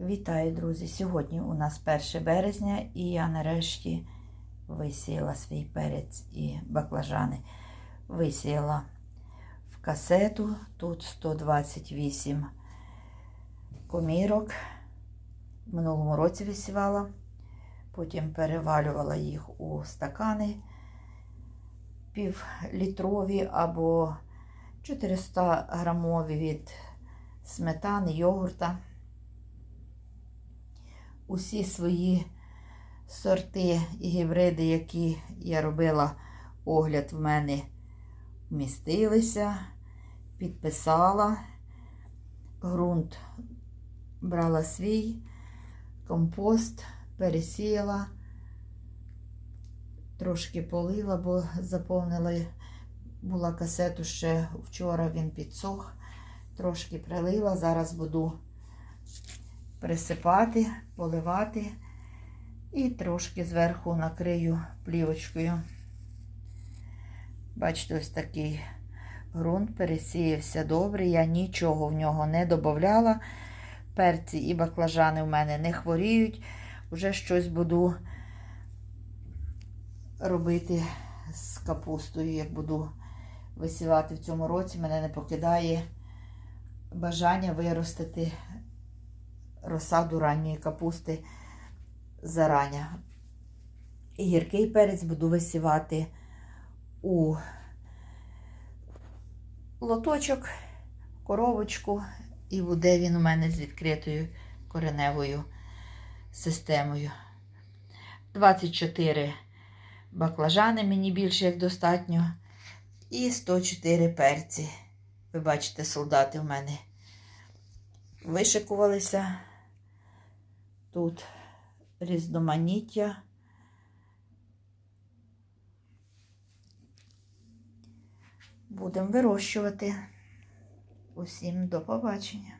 Вітаю, друзі! Сьогодні у нас 1 березня і я нарешті висіяла свій перець і баклажани. Висіяла в касету. Тут 128 комірок. В минулому році висівала. Потім перевалювала їх у стакани півлітрові або 400 грамові від сметани, йогурта усі свої сорти і гібриди, які я робила огляд в мене вмістилися, підписала. Грунт брала свій, компост пересіяла, трошки полила, бо заповнила була касету ще вчора, він підсох, трошки прилила, зараз буду присипати, поливати і трошки зверху накрию плівочкою. Бачите, ось такий ґрунт пересіявся добре. Я нічого в нього не додавала. Перці і баклажани в мене не хворіють. Вже щось буду робити з капустою, як буду висівати в цьому році. Мене не покидає бажання виростити розсаду ранньої капусти зарання. Гіркий перець буду висівати у лоточок, коробочку, і буде він у мене з відкритою кореневою системою. 24 баклажани мені більше як достатньо. І 104 перці. Ви бачите, солдати в мене вишикувалися. Тут різноманіття. Будемо вирощувати. Усім до побачення.